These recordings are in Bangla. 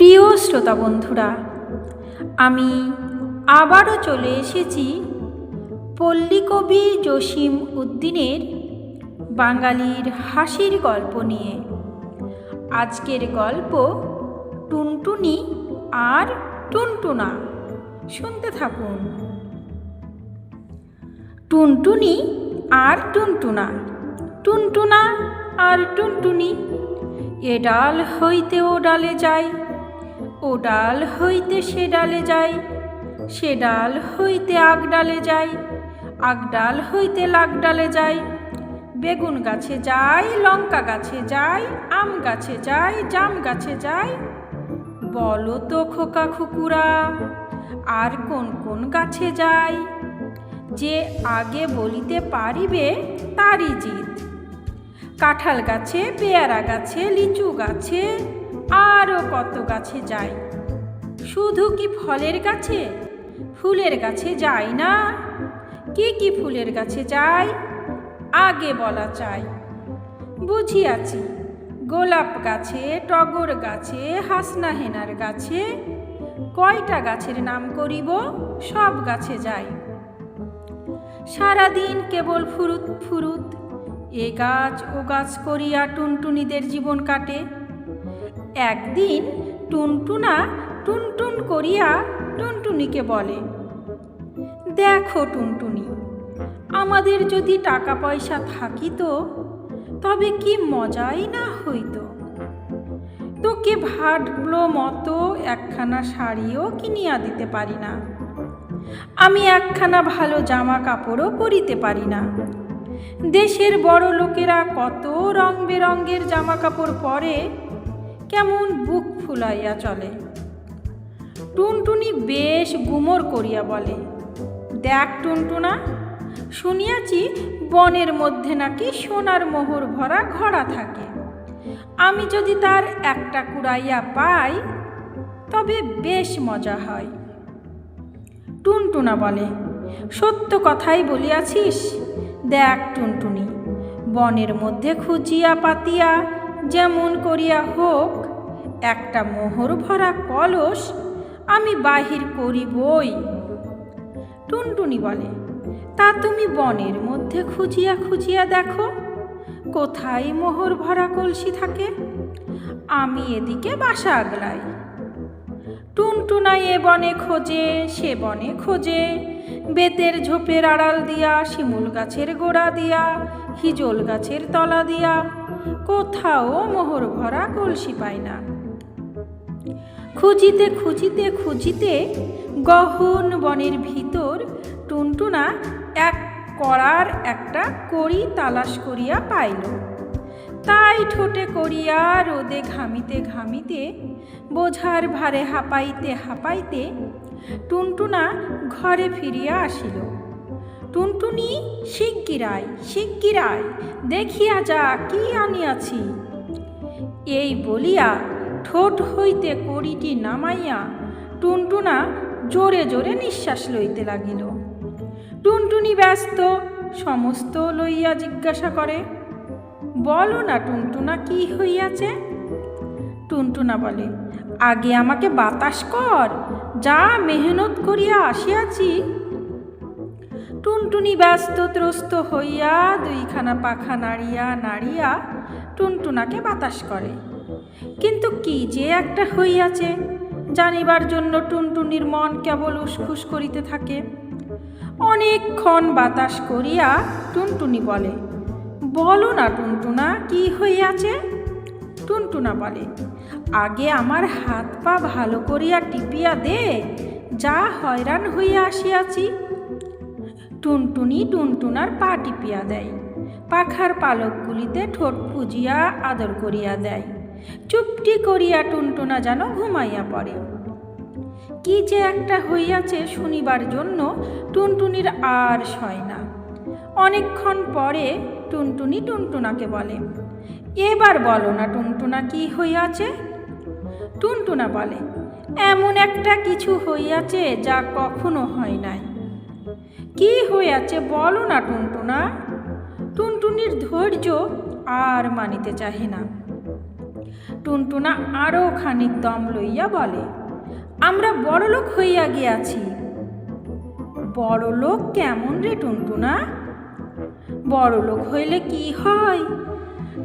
প্রিয় শ্রোতা বন্ধুরা, আমি আবারও চলে এসেছি পল্লীকবি জসিম উদ্দিনের বাঙালির হাসির গল্প নিয়ে। আজকের গল্প টুনটুনি আর টুনটুনা। শুনতে থাকুন। টুনটুনি আর টুনটুনা টুনটুনা আর টুনটুনি। এ ডাল হইতে ও ডালে যায় ও ডাল হইতে সে ডালে যায়, সে ডাল হইতে আগ ডালে যায়, আগ ডাল হইতে লাগ ডালে যায়। বেগুন গাছে যায়, লঙ্কা গাছে যায়, আম গাছে যায়, জাম গাছে যায়। বলো তো খোকা খুকুরা, আর কোন কোন গাছে যায়? যে আগে বলিতে পারিবে তারই জিত। কাঁঠাল গাছে, পেয়ারা গাছে, লিচু গাছে আরও কত গাছে যাই। শুধু কি ফলের গাছে? ফুলের গাছে যাই না। কি কি ফুলের গাছে যাই? আগে বলা চাই। বুঝিয়াছি, গোলাপ গাছে, টগর গাছে, হাসনা হেনার গাছে, কয়টা গাছের নাম করিব? সব গাছে যায় সারাদিন কেবল ফুরুত ফুরুত, এ গাছ ও গাছ করিয়া টুনটুনিদের জীবন কাটে। একদিন টুনটুনা টুনটুন করিয়া টুনটুনিকে বলে, দেখো টুনটুনি, আমাদের যদি টাকা পয়সা থাকিত, তবে কি মজাই না হইত? তোকে ভাটগুলো মতো একখানা শাড়িও কিনিয়া দিতে পারি না। আমি একখানা ভালো জামা কাপড়ও পরিতে পারি না। দেশের বড় লোকেরা কত রং বেরঙ্গের জামা কাপড় পরে কেমন বুক ফুলাইয়া চলে। টুনটুনি বেশ গুমর করিয়া বলে, দেখ টুনটুনা, শুনিয়াছি বনের মধ্যে নাকি সোনার মোহর ভরা ঘোড়া থাকে। আমি যদি তার একটা কুড়াইয়া পাই, তবে বেশ মজা হয়। টুনটুনা বলে, সত্য কথাই বলিয়াছিস। দেখ টুনটুনি, বনের মধ্যে খুঁজিয়া পাতিয়া, যেমন করিয়া হোক একটা মোহর ভরা কলস আমি বাহির করিবই। টুনটুনি বলে, তা তুমি বনের মধ্যে খুঁজিয়া খুঁজিয়া দেখো, কোথায় মোহর ভরা কলসি থাকে? আমি এদিকে বাসা আগলাই টুনটুনাই এ বনে খোঁজে, সে বনে খোঁজে, বেতের ঝোপের আড়াল দিয়া, শিমুল গাছের গোড়া দিয়া, হিজল গাছের তলা দিয়া। কোথাও মোহর ভরা কলসি পায় না। খুঁজিতে খুঁজিতে খুঁজিতে গহন বনের ভিতর টুনটুনা এক করার একটা কড়ি তালাশ করিয়া পাইল। তাই ঠোঁটে করিয়া রোদে ঘামিতে ঘামিতে, বোঝার ভারে হাঁপাইতে হাঁপাইতে টুনটুনা ঘরে ফিরিয়া আসিল। টুনটুনি, শিগগিরাই শিগগিরাই, দেখিয়া যা, কি আনিয়াছি? এই বলিয়া ঠোঁট হইতে কড়িটি নামাইয়া টুনটুনা জোরে জোরে নিঃশ্বাস লইতে লাগিল। টুনটুনি ব্যস্ত, সমস্ত লইয়া জিজ্ঞাসা করে, বলো না টুনটুনা, কি হইয়াছে? টুনটুনা বলে, আগে আমাকে বাতাস কর, যা মেহনত করিয়া আসিয়াছি। টুনটুনি ব্যস্ত, ত্রস্ত হইয়া দুইখানা পাখা নাড়িয়া নাড়িয়া টুনটুনাকে বাতাস করে। কিন্তু কি যে একটা হইয়াছে, জানিবার জন্য টুনটুনির মন কেবল উসখুস করিতে থাকে। অনেকক্ষণ বাতাস করিয়া টুনটুনি বলে, বলো না টুনটুনা, কি হইয়াছে? টুনটুনা বলে, আগে আমার হাত পা ভালো করিয়া টিপিয়া দে, যা হয়রান হইয়া আসিয়াছি। টুনটুনি টুনটুনার পা টিপিয়া দেয়, পাখার পালকগুলিতে ঠোঁট পুজিয়া আদর করিয়া দেয়। চুপটি করিয়া টুনটুনা যেন ঘুমাইয়া পড়ে। কি যে একটা হইয়াছে শুনিবার জন্য টুনটুনির আর সয় না। অনেকক্ষণ পরে টুনটুনি টুনটুনাকে বলে, এবার বলো না টুনটুনা কি হইয়াছে? টুনটুনা বলে, এমন একটা কিছু হইয়াছে যা কখনো হয় নাই। কি হইয়াছে বলো না টুনটুনা? টুনটুনির ধৈর্য আর মানিতে চাহে না। টুনটুনা আরও খানিক দম লইয়া বলে, আমরা বড়লোক হইয়া গিয়াছি। বড়লোক কেমন রে টুনটুনা? বড়লোক হইলে কি হয়?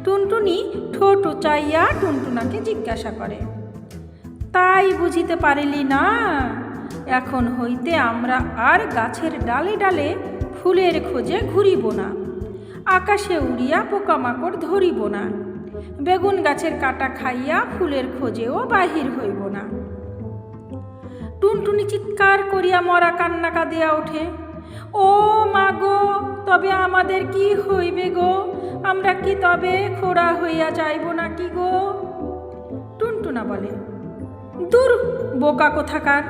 টুনটুনি ঠোঁট উচাইয়া টুনটুনাকে জিজ্ঞাসা করে, তাই বুঝিতে পারিলি না, এখন হইতে আমরা আর গাছের ডালে ডালে ফুলের খোঁজে ঘুরিব না, আকাশে উড়িয়া পোকামাকড় ধরিব না। বেগুন গাছের কাটা খাইয়া ফুলের খোঁজেও বাহির হইব না। টুনটুনি চিৎকার করিয়া মরা কান্না কাঁদিয়া ওঠে, ও মা গো, তবে আমাদের কি হইবে গো? আমরা কি তবে খোড়া হইয়া যাইব নাকি গো? টুনটুনা বলে, দূর, বোকা কোথাকার,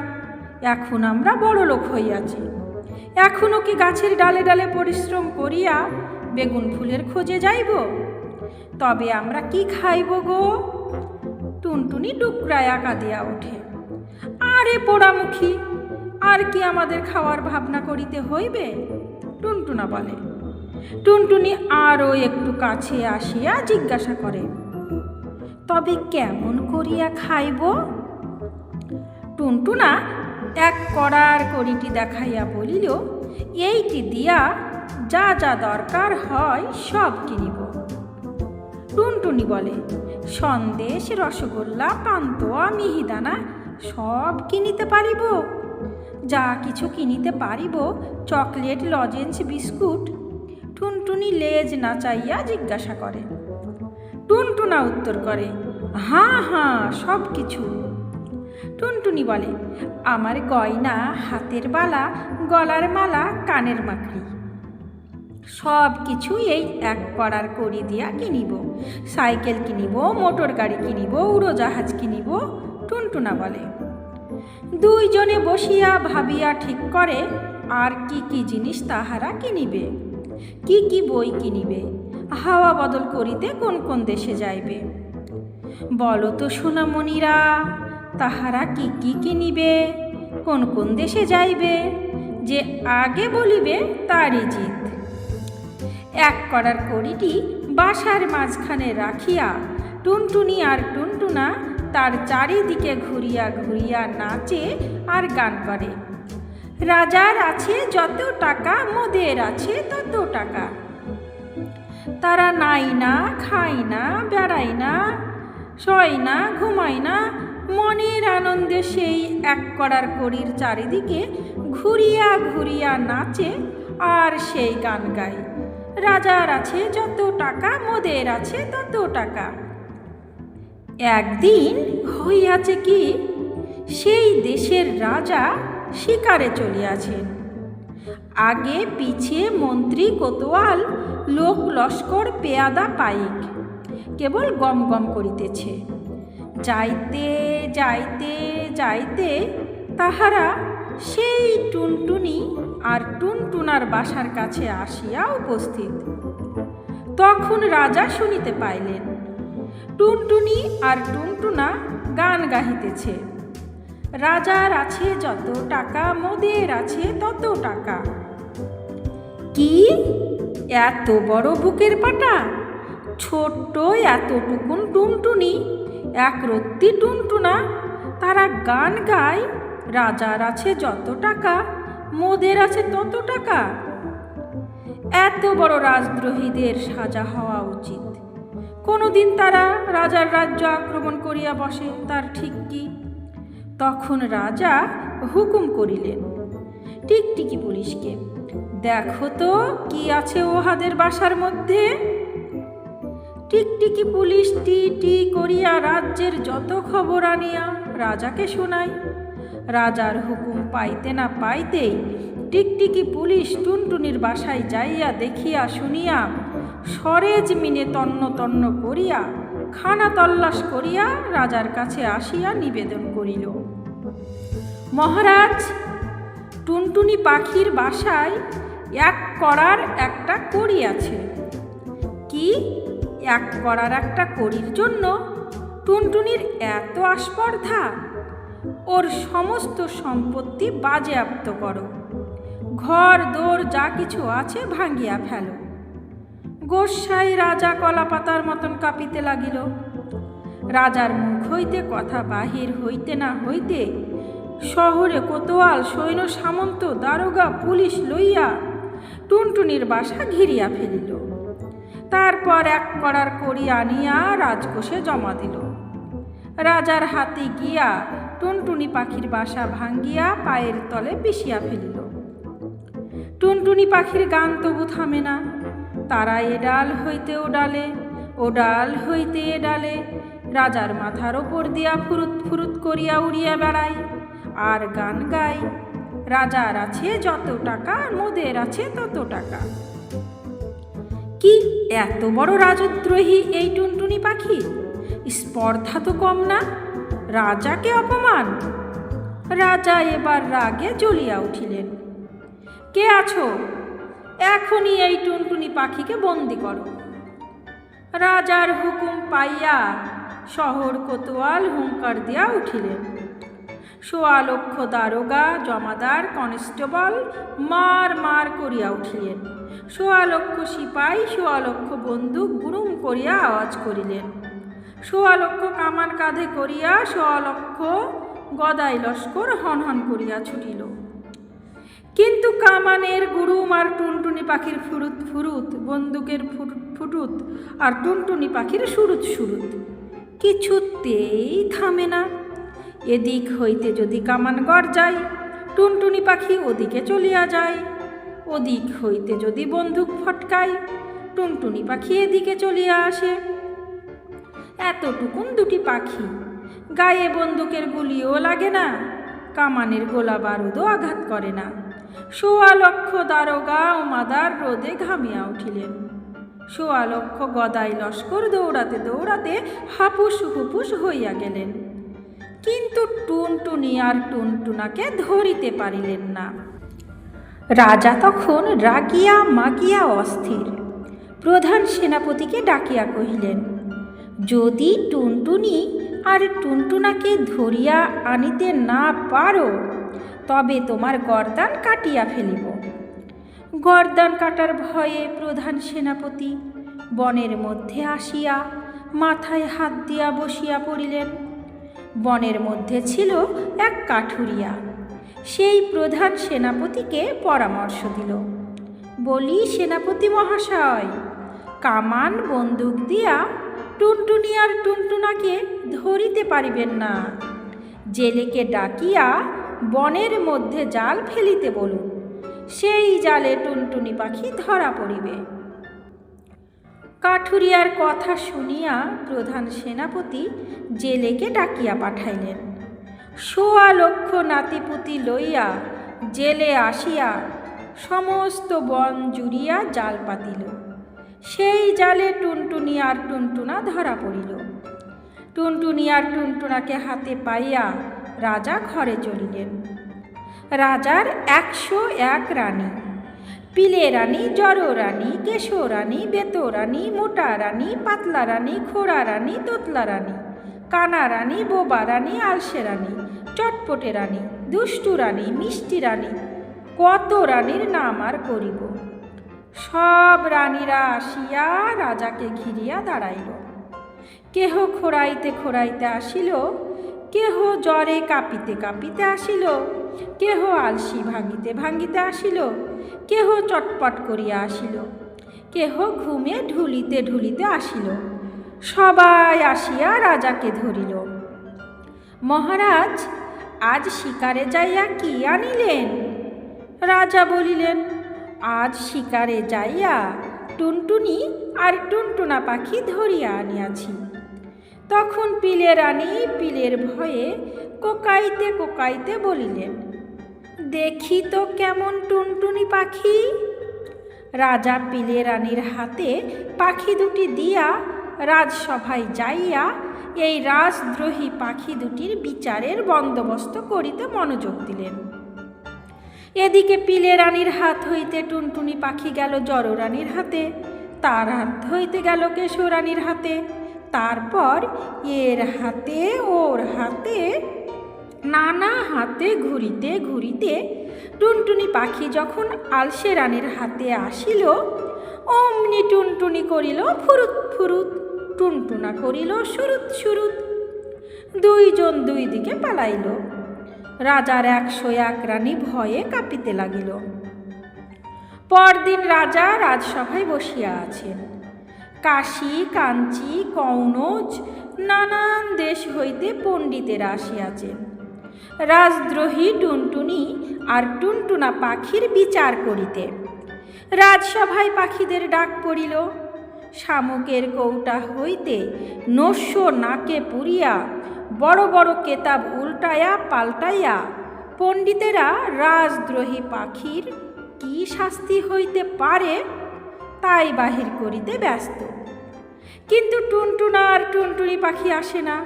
এখন আমরা বড় লোক হইয়াছি। এখনও কি গাছের ডালে ডালে পরিশ্রম করিয়া বেগুন ফুলের খোঁজে যাইব? তবে আমরা কি খাইব গো? টুনটুনি ডুকরায় আঁকা দিয়া ওঠে। আরে পোড়ামুখী, আর কি আমাদের খাওয়ার ভাবনা করিতে হইবে? টুনটুনা বলে। টুনটুনি আরও একটু কাছে আসিয়া জিজ্ঞাসা করে, তবে কেমন করিয়া খাইব? টুনটুনা এক করার কড়িটি দেখাইয়া বলিল, এইটি দিয়া যা যা দরকার হয় সব কিনিব। টুনটুনি বলে, সন্দেশ, রসগোল্লা, পান্তোয়া, মিহিদানা, সব কিনিতে পারিব। যা কিছু কিনিতে পারিব, চকলেট, লজেন্স, বিস্কুট। টুনটুনি লেজ না চাইয়া জিজ্ঞাসা করে। টুনটুনা উত্তর করে, হাঁ হাঁ, সব কিছু। টুনটুনি বলে, আমার গয়না, হাতের বালা, গলার মালা, কানের মাকড়ি সব কিছু এই এক করার করি দিয়া কিনিব। সাইকেল কিনিব, মোটর গাড়ি কিনিব, উড়োজাহাজ কিনিব, টুনটুনা বলে। দুইজনে বসিয়া ভাবিয়া ঠিক করে, আর কি কি জিনিস তাহারা কিনিবে? কি কি বই কিনিবে? হাওয়া বদল করিতে কোন কোন দেশে যাইবে? বলো তো সোনামণিরা, তাহারা কি কি কিনিবে? কোন কোন দেশে যাইবে? যে আগে বলিবে, তারই জিত। এক করার কড়িটি বাসার মাঝখানে রাখিয়া টুনটুনি আর টুনটুনা তার চারিদিকে ঘুরিয়া ঘুরিয়া নাচে আর গান করে। রাজার আছে যত টাকা, মোদের আছে তত টাকা। তারা নাই না, খায় না, বেড়ায় না, শয় না, ঘুমায় না, মনের আনন্দে সেই এক করার কড়ির চারিদিকে ঘুরিয়া ঘুরিয়া নাচে আর সেই গান গায়। রাজার আছে যত টাকা, মোদের আছে তত টাকা। একদিন হইয়াছে কি, সেই দেশের রাজা শিকারে চলিয়াছেন। আগে পিছে মন্ত্রী কোতোয়াল, লোক লস্কর পেয়াদা পাইক, কেবল গম গম করিতেছে। যাইতে যাইতে যাইতে তাহারা সেই টুনটুনি আর টুনটুনার বাসার কাছে আসিয়া উপস্থিত। তখন রাজা শুনিতে পাইলেন, টুনটুনি আর টুনটুনা গান গাহিতেছে। রাজার আছে যত টাকা, মোদের আছে তত টাকা। কি? এত বড় বুকের পাটা? ছোট্ট এতটুকুন টুনটুনি, এক রত্তি টুনটুনা, তারা গান গায়, রাজার আছে যত টাকা মোদের আছে তত টাকা। এত বড় রাজদ্রোহীদের সাজা হওয়া উচিত। কোনোদিন তারা রাজার রাজ্য আক্রমণ করিয়া বসে, তার ঠিক কি? তখন রাজা হুকুম করিলেন টিকটিকি পুলিশকে দেখো তো কি আছে ওহাদের বাসার মধ্যে। টিকটিকি পুলিশ টি টি করিয়া রাজ্যের যত খবর আনিয়া রাজাকে শোনায় রাজার হুকুম পাইতে না পাইতেই টিকটিকি পুলিশ টুনটুনির বাসায় যাইয়া দেখিয়া শুনিয়া সরেজ মিনে তন্ন তন্ন করিয়া খানা তল্লাশ করিয়া রাজার কাছে আসিয়া নিবেদন করিল। মহারাজ, টুনটুনি পাখির বাসায় এক করার একটা কড়ি আছে। কি? এক করার একটা কড়ির জন্য টুনটুনির এত আস্পর্ধা? ওর সমস্ত সম্পত্তি বাজেয়াপ্ত করো। ঘর, দোর, যা কিছু আছে ভাঙ্গিয়া ফেলো। গোসাই রাজা কলাপাতার মতন কাঁপিতে লাগিল। রাজার মুখ হইতে কথা বাহির হইতে না হইতে শহরে কোতোয়াল, সৈন্য, সামন্ত, দারোগা, পুলিশ লইয়া টুনটুনির বাসা ঘিরিয়া ফেলিল। তারপর এক করার করি আনিয়া রাজকোষে জমা দিল। রাজার হাতে গিয়া টুনটুনি পাখির বাসা ভাঙ্গিয়া পায়ের তলে পিষিয়া ফেলিল। টুনটুনি পাখির গান তবু থামে না। তারা এ ডাল হইতে ডালে, ও ডাল হইতে এ ডালে। রাজার মাথার ওপর দিয়া ফুরুত ফুরুত করিয়া উড়িয়া বেড়ায় আর গান গায় রাজার আছে যত টাকা, মোদের আছে তত টাকা। কি এত বড় রাজদ্রোহী এই টুনটুনি পাখি? স্পর্ধা তো কম না? রাজাকে অপমান? রাজা এবার রাগে জ্বলিয়া উঠিলেন। কে আছো? এখনই এই টুনটুনি পাখিকে বন্দি করো। রাজার হুকুম পাইয়া শহর কোতোয়াল হুঙ্কার দিয়া উঠিলেন। সোয়া লক্ষ দারোগা, জমাদার, কনস্টেবল মার মার করিয়া উঠিলেন। সোয়া লক্ষ সিপাই সোয়া লক্ষ বন্দুক গুরুম করিয়া আওয়াজ করিলেন। সোয়া লক্ষ কামান কাঁধে করিয়া সোয়া লক্ষ গদাই লস্কর হন হন করিয়া ছুটিল। কিন্তু কামানের গুরুম আর টুনটুনি পাখির ফুরুত ফুরুত, বন্দুকের ফুটুত আর টুনটুনি পাখির সুরুত সুরুত। কিছুতেই থামে না। এদিক হইতে যদি কামান গড় টুনটুনি পাখি ওদিকে চলিয়া যায়। ওদিক হইতে যদি বন্দুক ফটকায়, টুনটুনি পাখি এদিকে চলিয়া আসে। এতটুকুন দুটি পাখি। গায়ে বন্দুকের গুলিও লাগে না, কামানের গোলা বারুদও আঘাত করে না। সোয়া লক্ষ দারোগা ও মাদার রোদে ঘামিয়া উঠিলেন। সোয়া লক্ষ গদাই লস্কর দৌড়াতে দৌড়াতে হাপুস হুপুস হইয়া গেলেন। কিন্তু টুনটুনি আর টুনটুনাকে ধরিতে পারিলেন না। রাজা তখন রাগিয়া মাগিয়া অস্থির। প্রধান সেনাপতিকে ডাকিয়া কহিলেন যদি টুনটুনি আর টুনটুনাকে ধরিয়া আনিতে না পারো, তবে তোমার গর্দান কাটিয়া ফেলিব। গর্দান কাটার ভয়ে প্রধান সেনাপতি বনের মধ্যে আসিয়া মাথায় হাত দিয়া বসিয়া পড়িলেন। বনের মধ্যে ছিল এক কাঠুরিয়া। সেই প্রধান সেনাপতিকে পরামর্শ দিল। বলি, সেনাপতি মহাশয়, কামান বন্দুক দিয়া টুনটুনি আর টুনটুনাকে ধরিতে পারিবেন না। জেলেকে ডাকিয়া বনের মধ্যে জাল ফেলিতে বলুন, সেই জালে টুনটুনি পাখি ধরা পড়িবে। কাঠুরিয়ার কথা শুনিয়া প্রধান সেনাপতি জেলেকে ডাকিয়া পাঠাইলেন। সোয়া লক্ষ নাতিপুতি লইয়া জেলে আসিয়া সমস্ত বন জুড়িয়া জাল পাতিল। সেই জালে টুনটুনি আর টুনটুনা ধরা পড়িল। টুনটুনি আর টুনটুনাকে হাতে পাইয়া রাজা ঘরে চলিলেন। রাজার একশো এক রানী, পিলে রানী, জড়ো রানী, কেশো রানী, বেতো রানী, মোটা রানী, পাতলা রানী, খোড়া রানী, তোতলা রানী, কানা রানী, বোবা রানী, আলসে রানী, চটপটে রানী, দুষ্টু রানী, মিষ্টি রানী, কত রানীর নাম আর করিব? সব রানীরা আসিয়া রাজাকে ঘিরিয়া দাঁড়াইল। কেহ খোড়াইতে খোড়াইতে আসিল, কেহ জ্বরে কাঁপিতে কাঁপিতে আসিল, কেহ আলসি ভাঙিতে ভাঙিতে আসিল, কেহ চটপট করিয়া আসিল, কেহ ঘুমে ঢুলিতে ঢুলিতে আসিল, সবাই আসিয়া রাজাকে ধরিল। মহারাজ, আজ শিকারে যাইয়া কি আনিলেন? রাজা বলিলেন আজ শিকারে যাইয়া টুনটুনি আর টুনটুনা পাখি ধরিয়া আনিয়াছি। তখন পিলে রানী পিলের ভয়ে কোকাইতে কোকাইতে বলিলেন, দেখি তো কেমন টুনটুনি পাখি। রাজা পিলে রানীর হাতে পাখি দুটি দিয়া রাজসভায় যাইয়া এই রাজদ্রোহী পাখি দুটির বিচারের বন্দোবস্ত করিতে মনোযোগ দিলেন। এদিকে পিলে রানীর হাত হইতে টুনটুনি পাখি গেল জড় রানীর হাতে, তার হাত হইতে গেল কেশরানীর হাতে, তারপর এর হাতে, ওর হাতে, নানা হাতে ঘুরিতে ঘুরিতে টুনটুনি পাখি যখন আলসে রানীর হাতে আসিল, অমনি টুনটুনি করিল ফুরুত ফুরুত, টুনটুনা করিল সুরুত সুরুত। দুইজন দুই দিকে পালাইল। রাজার একশো এক রানী ভয়ে কাঁপিতে লাগিল। পরদিন রাজা রাজসভায় বসিয়া আছেন। কাশী, কাঞ্চি, কৌনজ, নানান দেশ হইতে পণ্ডিতেরা আসিয়াছেন। রাজদ্রোহী টুনটুনি আর টুনটুনা পাখির বিচার করিতে। রাজসভায় পাখিদের ডাক পড়িল। শামুকের কৌটা হইতে নস্য নাকে পুরিয়া বড় বড় কেতাব উল্টায়া পাল্টাইয়া, পণ্ডিতেরা রাজদ্রোহী পাখির কি শাস্তি হইতে পারে তাই বাহির করিতে ব্যস্ত। কিন্তু টুনটুনা আর টুনটুনি পাখি আসে না।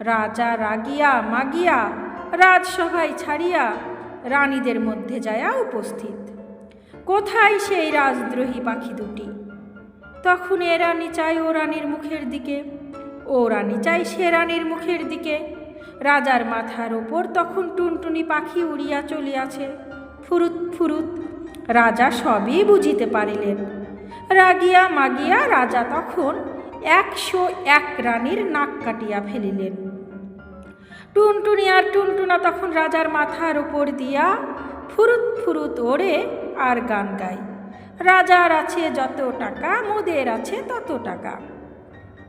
রাজা রাগিয়া মাগিয়া, রাজসভায় ছাড়িয়া রানীদের মধ্যে যায়া উপস্থিত। কোথায় সেই রাজদ্রোহী পাখি দুটি? তখন এ রানী চাই ও রানীর মুখের দিকে। ও রানী চাই সে রানীর মুখের দিকে। রাজার মাথার ওপর তখন টুনটুনি পাখি উড়িয়া চলিয়াছে। ফুরুত ফুরুত, রাজা সবই বুঝিতে পারিলেন। রাগিয়া মাগিয়া রাজা তখন একশো এক রানীর নাক কাটিয়া ফেলিলেন। টুনটুনি আর টুনটুনা তখন রাজার মাথার উপর দিয়া ফুরুত ফুরুত ওড়ে আর গান গায়। রাজার আছে যত টাকা, মোদের আছে তত টাকা।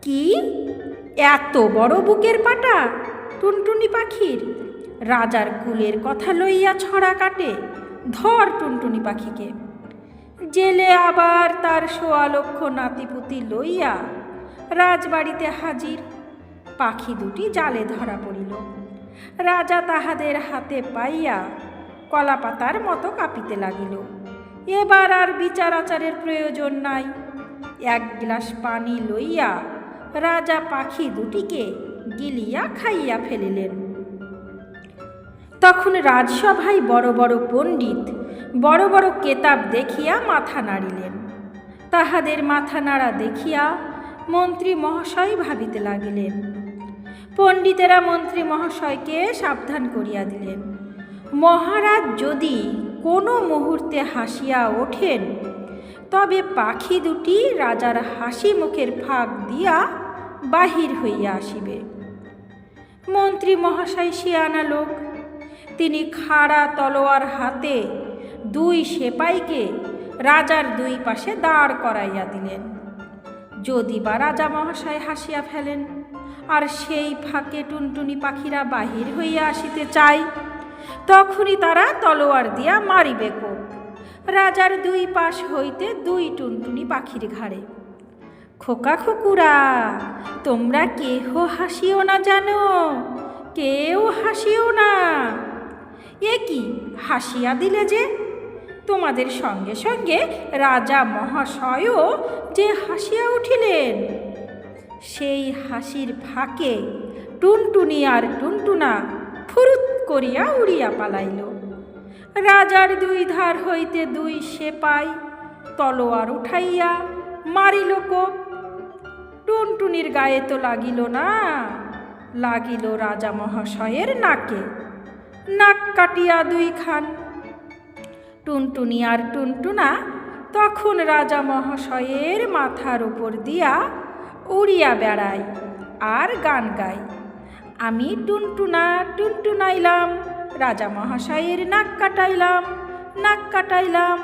কি? এত বড় বুকের পাটা, টুনটুনি পাখির। রাজার কুলের কথা লইয়া ছড়া কাটে, ধর টুনটুনি পাখিকে। জেলে আবার তার সোয়া লক্ষ নাতিপুতি লইয়া রাজবাড়িতে হাজির। পাখি দুটি জালে ধরা পড়িল। রাজা তাহাদের হাতে পাইয়া কলাপাতার মতো কাঁপিতে লাগিল। এবার আর বিচার আচারের প্রয়োজন নাই। এক গ্লাস পানি লইয়া রাজা পাখি দুটিকে গিলিয়া খাইয়া ফেলিলেন। তখন রাজসভায় বড় বড় পণ্ডিত, বড় বড় কেতাব দেখিয়া মাথা নাড়িলেন। তাহাদের মাথা নাড়া দেখিয়া মন্ত্রী মহাশয় ভাবিতে লাগিলেন। পণ্ডিতেরা মন্ত্রী মহাশয়কে সাবধান করিয়া দিলেন। মহারাজ যদি কোনো মুহূর্তে হাসিয়া ওঠেন তবে পাখি দুটি রাজার হাসি মুখের ফাঁক দিয়া বাহির হইয়া আসিবে। মন্ত্রী মহাশয় শিয়ানা লোক তিনি খাড়া তলোয়ার হাতে দুই সেপাইকে রাজার দুই পাশে দাঁড় করাইয়া দিলেন। যদি বা রাজা মহাশয় হাসিয়া ফেলেন, আর সেই ফাঁকে টুনটুনি পাখিরা বাহির হইয়া আসিতে চায়, তখনই তারা তলোয়ার দিয়া মারিবে কোপ রাজার দুই পাশ হইতে দুই টুনটুনি পাখির ঘাড়ে। খোকা খুকুরা, তোমরা কেহ হাসিও না জানো? কেউ হাসিও না। এ কি হাসিয়া দিলে যে? তোমাদের সঙ্গে সঙ্গে রাজা মহাশয়ও যে হাসিয়া উঠিলেন। সেই হাসির ফাঁকে টুনটুনি আর টুনটুনা ফুরুত করিয়া উড়িয়া পালাইল। রাজার দুই ধার হইতে দুই সেপাই তলোয়ার উঠাইয়া মারিল কোপ টুনটুনির গায়ে তো লাগিল না, লাগিল রাজা মহাশয়ের নাকে। নাক কাটিয়া দুই খান টুনটুনি আর টুনটুনা তখন রাজা মহাশয়ের মাথার উপর দিয়া উড়িয়া বেড়ায় আর গান গায়। আমি টুনটুনা, টুনটুনাইলাম। রাজা মহাশয়ের নাক কাটাইলাম নাক কাটাইলাম।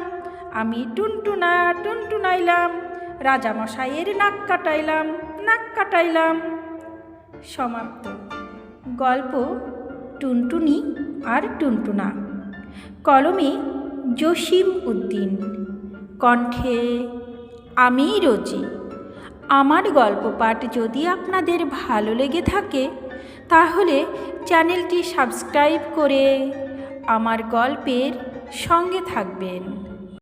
আমি টুনটুনা, টুনটুনাইলাম। রাজা মশাইয়ের নাক কাটাইলাম নাক কাটাইলাম। সমাপ্ত। গল্প টুনটুনি আর টুনটুনা। কলমে জসিম উদ্দিন। কণ্ঠে, আমি রচি আমার গল্প পাঠ যদি আপনাদের ভালো লেগে থাকে তাহলে চ্যানেলটি সাবস্ক্রাইব করে আমার গল্পের সঙ্গে থাকবেন।